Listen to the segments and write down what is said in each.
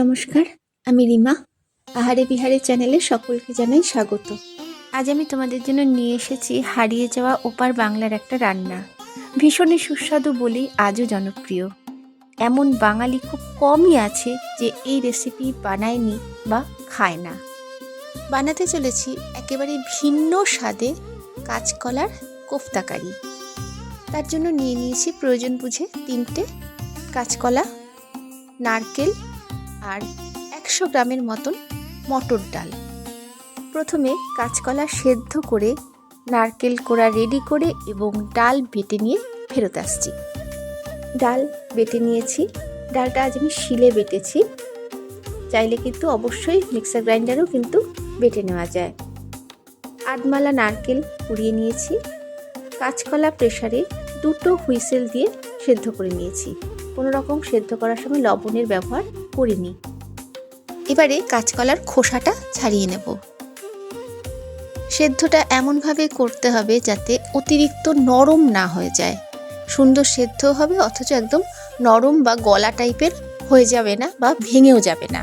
নমস্কার, আমি রিমা। আহারে বিহারে চ্যানেলে সকলকে জানাই স্বাগত। আজ আমি তোমাদের জন্য নিয়ে এসেছি হারিয়ে যাওয়া ওপার বাংলার একটা রান্না। ভীষণই সুস্বাদু বলেই আজও জনপ্রিয়। এমন বাঙালি খুব কমই আছে যে এই রেসিপি বানায়নি বা খায় না। বানাতে চলেছি একেবারে ভিন্ন স্বাদে কাঁচকলার কোফতাকারি। তার জন্য নিয়ে নিয়েছি প্রয়োজন বুঝে তিনটে কাঁচকলা, নারকেল আর একশো গ্রামের মতন মটর ডাল। প্রথমে কাঁচকলা সেদ্ধ করে নারকেল কোড়া রেডি করে এবং ডাল বেটে নিয়ে ফেরত আসছি। ডাল বেটে নিয়েছি। ডালটা আজ আমি শিলে বেটেছি। চাইলে কিন্তু অবশ্যই মিক্সার গ্রাইন্ডারও কিন্তু বেটে নেওয়া যায়। আধমালা নারকেল কুড়িয়ে নিয়েছি। কাঁচকলা প্রেসারে দুটো হুইসেল দিয়ে সেদ্ধ করে নিয়েছি। কোনো রকম সেদ্ধ করার সময় লবণের ব্যবহার করিনি। এবারে কাঁচকলার খোসাটা ছাড়িয়ে নেব। সেদ্ধটা এমনভাবে করতে হবে যাতে অতিরিক্ত নরম না হয়ে যায়। সুন্দর সেদ্ধ হবে, অথচ একদম নরম বা গলা টাইপের হয়ে যাবে না বা ভেঙেও যাবে না।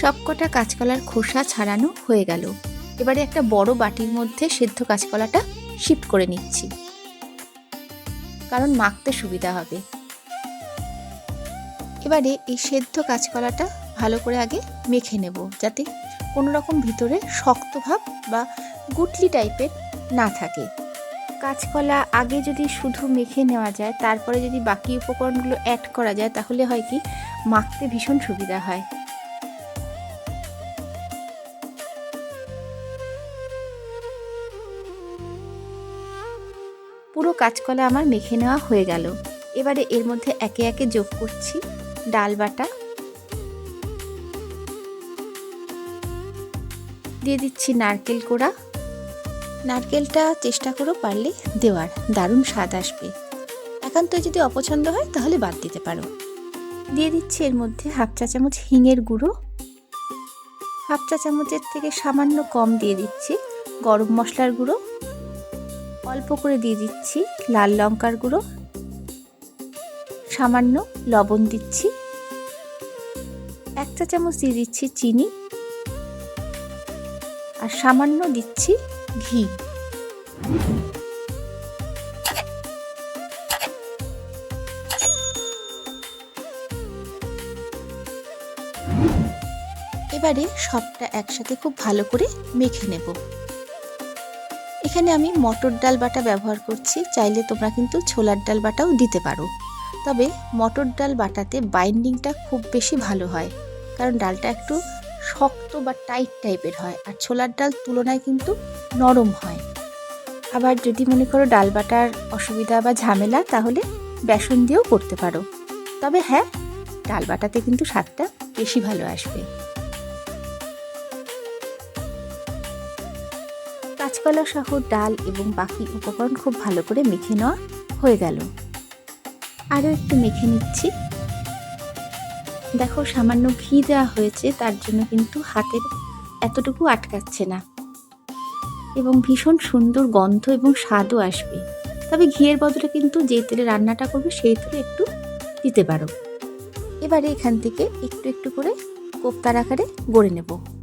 সবকটা কাঁচকলার খোসা ছাড়ানো হয়ে গেল। এবারে একটা বড় বাটির মধ্যে সেদ্ধ কাঁচকলাটা শিফট করে নিচ্ছি। কারণ মাখতে সুবিধা হবে। এবারে এই সেদ্ধ কাঁচকলাটা ভালো করে আগে মেখে নেব যাতে কোনো রকম ভিতরে শক্ত ভাব বা গুটলি টাইপের না থাকে। কাঁচকলা আগে যদি শুধু মেখে নেওয়া যায়, তারপরে যদি বাকি উপকরণগুলো অ্যাড করা যায়, তাহলে হয় কি, মাখতে ভীষণ সুবিধা হয়। কাঁচকলা আমার মেখে নেওয়া হয়ে গেল। এবারে এর মধ্যে একে একে যোগ করছি ডাল বাটা। দিয়ে দিচ্ছি নারকেল কোড়া। নারকেলটা চেষ্টা করো পারলে দেওয়ার, দারুণ স্বাদ আসবে। একান্ত যদি অপছন্দ হয় তাহলে বাদ দিতে পারো। দিয়ে দিচ্ছি এর মধ্যে হাফ চা চামচ হিঙের গুঁড়ো। হাফ চা চামচের থেকে সামান্য কম দিয়ে দিচ্ছি গরম মশলার গুঁড়ো। অল্প করে দিয়ে দিচ্ছি লাল লঙ্কার গুঁড়ো, সামান্য লবণ দিচ্ছি এক চা চামচ দিয়ে দিচ্ছি চিনি আর সামান্য দিচ্ছি ঘি। এবারে সবটা একসাথে খুব ভালো করে মেখে নেব। এখানে আমি মটর ডাল বাটা ব্যবহার করছি। চাইলে তোমরা কিন্তু ছোলার ডাল বাটাও দিতে পারো। তবে মটর ডাল বাটাতে বাইন্ডিংটা খুব বেশি ভালো হয়। কারণ ডালটা একটু শক্ত বা টাইট টাইপের হয় আর ছোলার ডাল তুলনায় কিন্তু নরম হয়। আবার যদি মনে করো ডাল বাটার অসুবিধা বা ঝামেলা, তাহলে বেসন দিয়েও করতে পারো। তবে হ্যাঁ ডাল বাটাতে কিন্তু স্বাদটা বেশি ভালো আসবে। কাঁচকলা সহ ডাল এবং বাকি উপকরণ খুব ভালো করে মেখে নেওয়া হয়ে গেল। আরও একটু মেখে নিচ্ছি। দেখো, সামান্য ঘি দেওয়া হয়েছে, তার জন্য কিন্তু হাতের এতটুকু আটকাচ্ছে না। এবং ভীষণ সুন্দর গন্ধ এবং স্বাদও আসবে। তবে ঘিয়ের বদলে কিন্তু যে তেলে রান্নাটা করবে, সেই তেলে একটু দিতে পারো। এবারে এখান থেকে একটু একটু করে কোপ্তার আকারে গড়ে নেব।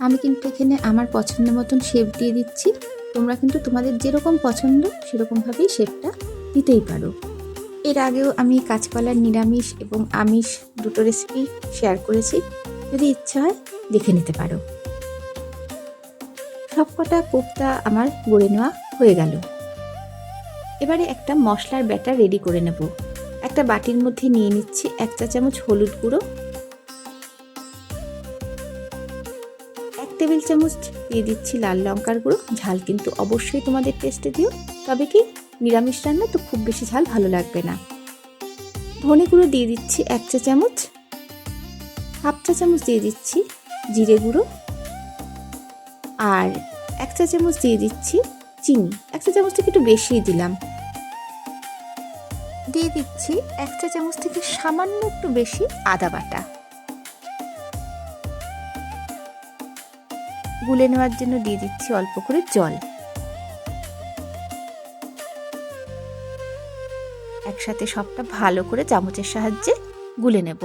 আমি কিন্তু এখানে আমার পছন্দ মতন শেপ দিয়ে দিচ্ছি। তোমরা কিন্তু তোমাদের যেরকম পছন্দ সেরকমভাবেই শেপটা দিতেই পারো। এর আগেও আমি কাঁচকলার নিরামিষ এবং আমিষ দুটো রেসিপি শেয়ার করেছি। যদি ইচ্ছা হয়, দেখে নিতে পারো। সবকটা কোপ্তা আমার গড়ে নেওয়া হয়ে গেল। এবারে একটা মশলার ব্যাটার রেডি করে নেব। একটা বাটির মধ্যে নিয়ে নিচ্ছি এক চা চামচ হলুদ গুঁড়ো টেবিল চামচ দিয়ে দিচ্ছি লাল লঙ্কার গুঁড়ো। ঝাল কিন্তু অবশ্যই তোমাদের টেস্টে দিও। তবে কি নিরামিষ রান্না তো খুব বেশি ঝাল ভালো লাগবে না। ধনে গুঁড়ো দিয়ে দিচ্ছি এক চা চামচ। হাফ চা চামচ দিয়ে দিচ্ছি জিরে গুঁড়ো। আর এক চা চামচ দিয়ে দিচ্ছি চিনি। এক চা চামচ থেকে একটু বেশিই দিলাম। দিয়ে দিচ্ছি এক চা চামচ থেকে সামান্য একটু বেশি আদা বাটা। গুলে নেওয়ার জন্য দিয়ে দিচ্ছি অল্প করে জল। একসাথে সবটা ভালো করে চামচের সাহায্যে গুলে নেব।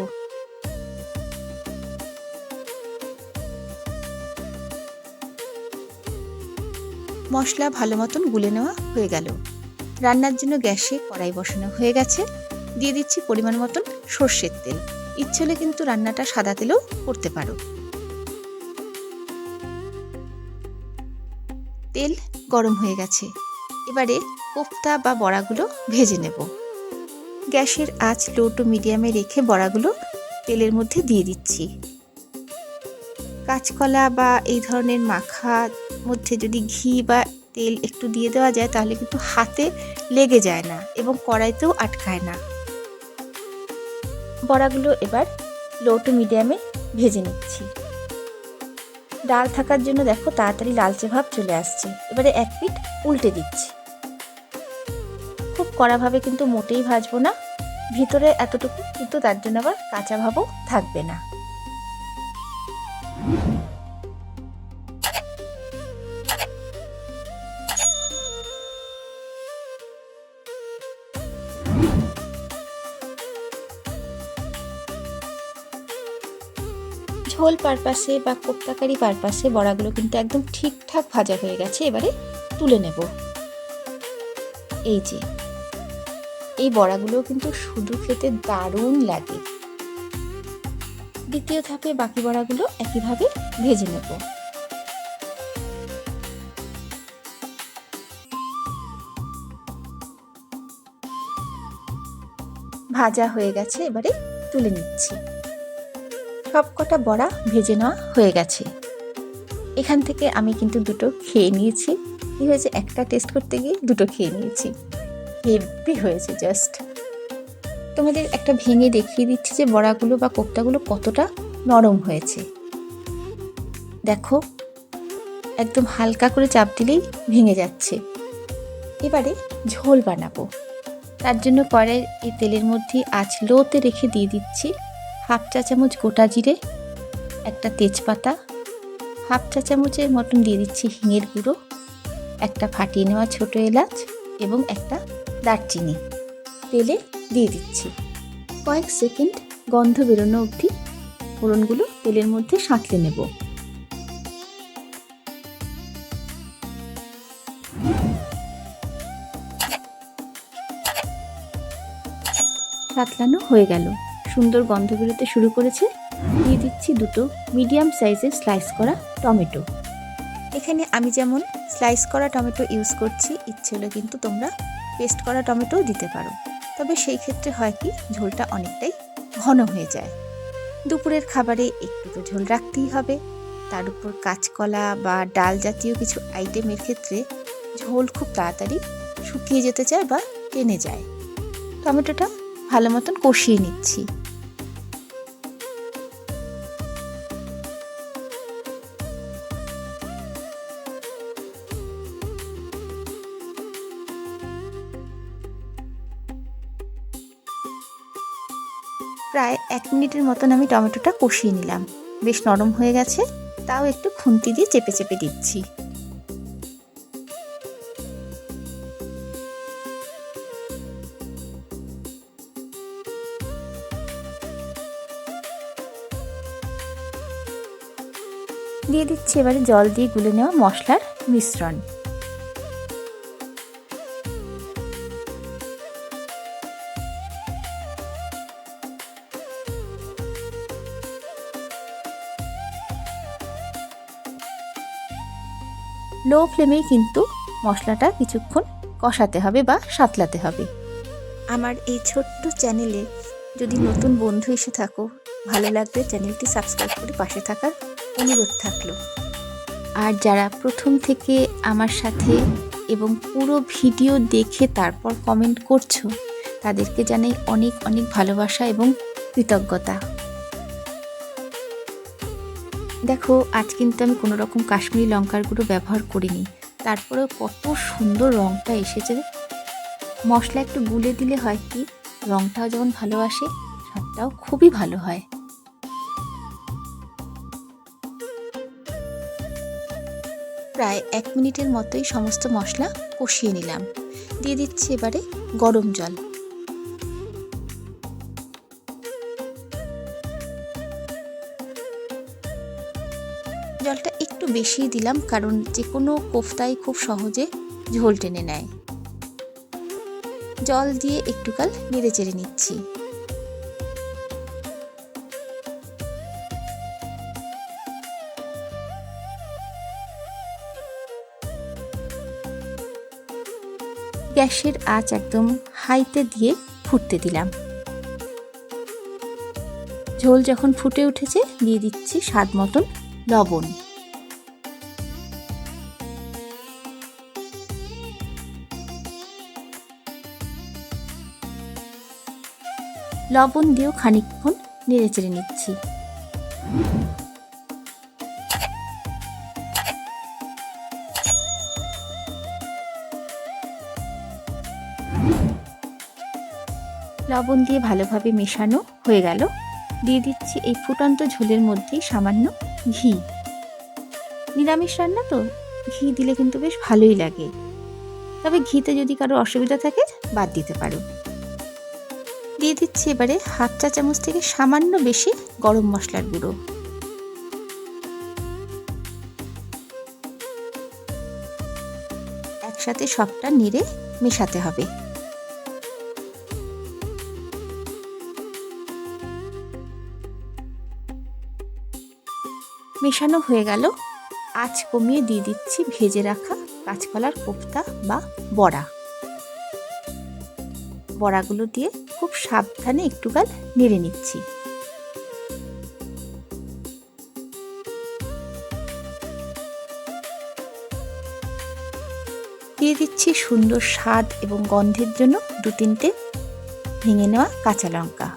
মশলা ভালো মতন গুলে নেওয়া হয়ে গেল। রান্নার জন্য গ্যাসে কড়াই বসানো হয়ে গেছে। দিয়ে দিচ্ছি পরিমাণ মতন সর্ষের তেল। ইচ্ছে হলে কিন্তু রান্নাটা সাদা তেলেও করতে পারো। তেল গরম হয়ে গেছে। এবারে কোপ্তা বা বড়াগুলো ভেজে নেব। গ্যাসের আঁচ লো টু মিডিয়ামে রেখে বড়াগুলো তেলের মধ্যে দিয়ে দিচ্ছি। কাঁচকলা বা এই ধরনের মাখা মধ্যে যদি ঘি বা তেল একটু দিয়ে দেওয়া যায়, তাহলে কিন্তু হাতে লেগে যায় না এবং কড়াইতেও আটকায় না। বড়াগুলো এবার লো টু মিডিয়ামে ভেজে নিচ্ছি। ডাল থাকার জন্য দেখো তাড়াতাড়ি লালচে ভাব চলে আসছে। এবারে এক পিঠ উল্টে দিচ্ছি। খুব কড়াভাবে কিন্তু মোটেই ভাজবো না। ভিতরে এতটুকু কিন্তু তার জন্য আবার কাঁচা ভাবও থাকবে না। ঝোল পারপাসে বা কোপ্তাকারি পারপাসে বড়াগুলো কিন্তু একদম ঠিকঠাক ভাজা হয়ে গেছে, এবারে তুলে নেব। এই যে, এই বড়াগুলো কিন্তু শুধু খেতে দারুণ লাগে। দ্বিতীয় ধাপে বাকি বড়াগুলো একইভাবে ভেজে নেব। ভাজা হয়ে গেছে, এবারে তুলে নিচ্ছি। সব কটা বড়া ভেজে নেওয়া হয়ে গেছে। এখান থেকে আমি কিন্তু দুটো খেয়ে নিয়েছি। কী হয়েছে একটা টেস্ট করতে গিয়ে দুটো খেয়ে নিয়েছি। হেভি হয়েছে জাস্ট তোমাদের একটা ভেঙে দেখিয়ে দিচ্ছি যে বড়াগুলো বা কোপ্তাগুলো কতটা নরম হয়েছে। দেখো, একদম হালকা করে চাপ দিলেই ভেঙে যাচ্ছে। এবারে ঝোল বানাবো। তার জন্য পরে এই তেলের মধ্যে আঁচ লোতে রেখে দিয়ে দিচ্ছি হাফ চা চামচ গোটা জিরে, একটা তেজপাতা, হাফ চা চামচের মতন দিয়ে দিচ্ছি হিঙের গুঁড়ো, একটা ফাটিয়ে নেওয়া ছোটো এলাচ এবং একটা দারচিনি। তেলে দিয়ে দিচ্ছি। কয়েক সেকেন্ড গন্ধ বেরোনো অবধি ফোড়নগুলো তেলের মধ্যে সাঁতলে নেব। সাতলানো হয়ে গেল। সুন্দর গন্ধ বেরোতে শুরু করেছে। দিয়ে দিচ্ছি দুটো মিডিয়াম সাইজের স্লাইস করা টমেটো এখানে আমি যেমন স্লাইস করা টমেটো ইউজ করছি, ইচ্ছে হলে কিন্তু তোমরা পেস্ট করা টমেটোও দিতে পারো। তবে সেই ক্ষেত্রে হয় কি, ঝোলটা অনেকটাই ঘন হয়ে যায়। দুপুরের খাবারে একটু তো ঝোল রাখতেই হবে। তার উপর কাঁচকলা বা ডাল জাতীয় কিছু আইটেমের ক্ষেত্রে ঝোল খুব তাড়াতাড়ি শুকিয়ে যেতে চায় বা টেনে যায়। টমেটোটা ভালো মতন কষিয়ে নিচ্ছি। প্রায় এক মিনিটের মতন আমি টমেটোটা কষিয়ে নিলাম। বেশ নরম হয়ে গেছে, তাও একটু খুন্তি দিয়ে চেপে চেপে দিচ্ছি। দিয়ে দিচ্ছি এবারে জল দিয়ে গুলে নেওয়া মশলার মিশ্রণ। লো ফ্লেমেই কিন্তু মশলাটা কিছুক্ষণ কষাতে হবে বা সাতলাতে হবে। আমার এই ছোট্ট চ্যানেলে যদি নতুন বন্ধু এসে থাকো ভালো লাগবে চ্যানেলটি সাবস্ক্রাইব করে পাশে থাকার অনুরোধ থাকল। আর যারা প্রথম থেকে আমার সাথে এবং পুরো ভিডিও দেখে তারপর কমেন্ট করছ তাদেরকে জানাই অনেক অনেক ভালোবাসা এবং কৃতজ্ঞতা। দেখো, আজ কিন্তু আমি কোনো রকম কাশ্মীরি লঙ্কার গুঁড়ো ব্যবহার করিনি। তারপরেও কত সুন্দর রঙটা এসেছে মশলা একটু গুলে দিলে হয় কি রঙটাও যেমন ভালো আসে, স্বাদটাও খুবই ভালো হয়। প্রায় এক মিনিটের মতোই সমস্ত মশলা কষিয়ে নিলাম। দিয়ে দিচ্ছি এবারে গরম জল। বেশিই দিলাম কারণ যে কোনো কোফতাই খুব সহজে ঝোল টেনে নেয়। জল দিয়ে একটুকাল নেড়ে চেড়ে নিচ্ছি। গ্যাসের আঁচ একদম হাইতে দিয়ে ফুটতে দিলাম। ঝোল যখন ফুটে উঠেছে, দিয়ে দিচ্ছি স্বাদ মতন লবণ। লবণ দিয়েও খানিকক্ষণ নেড়ে চেড়ে নিচ্ছি। লবণ দিয়ে ভালোভাবে মেশানো হয়ে গেল। দিয়ে দিচ্ছি এই ফুটন্ত ঝোলের মধ্যেই সামান্য ঘি। নিরামিষ রান্না তো, ঘি দিলে কিন্তু বেশ ভালোই লাগে। তবে ঘিতে যদি কারও অসুবিধা থাকে, বাদ দিতে পারো। দিয়ে দিচ্ছি এবারে হাফ চা চামচ থেকে সামান্য বেশি গরম মশলার গুঁড়ো। একসাথে সবটা নেড়ে মেশাতে হবে। মেশানো হয়ে গেল। আঁচ কমিয়ে দিয়ে দিচ্ছি ভেজে রাখা কাঁচকলার কোফতা বা বড়া। বড়াগুলো দিয়ে খুব সাবধানে একটুকাল নেড়ে নিচ্ছি। দিয়ে দিচ্ছি সুন্দর স্বাদ এবং গন্ধের জন্য দু তিনটে ভেঙে নেওয়া কাঁচা লঙ্কা।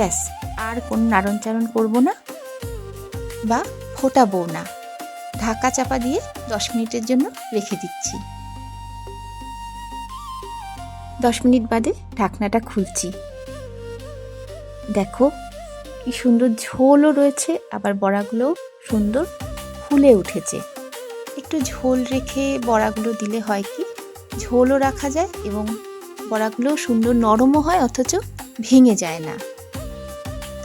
ব্যাস। আর কোনো নাড়ন চাড়ন করব না বা ফোটাবো না। ঢাকা চাপা দিয়ে দশ মিনিটের জন্য রেখে দিচ্ছি। দশ মিনিট বাদে ঢাকনাটা খুলছি। দেখো কি সুন্দর ঝোলও রয়েছে, আবার বড়াগুলোও সুন্দর ফুলে উঠেছে। একটু ঝোল রেখে বড়াগুলো দিলে হয় কি, ঝোলও রাখা যায় এবং বড়াগুলো সুন্দর নরমও হয়, অথচ ভেঙে যায় না।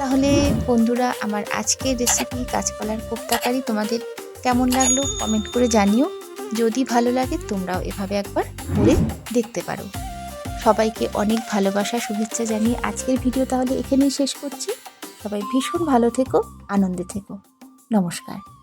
তাহলে বন্ধুরা, আমার আজকের রেসিপি কাঁচকলার কোপ্তাকারি তোমাদের কেমন লাগল কমেন্ট করে জানিও। যদি ভালো লাগে, তোমরাও এভাবে একবার করে দেখতে পারো। সবাইকে অনেক ভালোবাসা, শুভেচ্ছা জানিয়ে আজকের ভিডিও তাহলে এখানেই শেষ করছি। সবাই ভীষণ ভালো থেকো, আনন্দে থেকো। নমস্কার।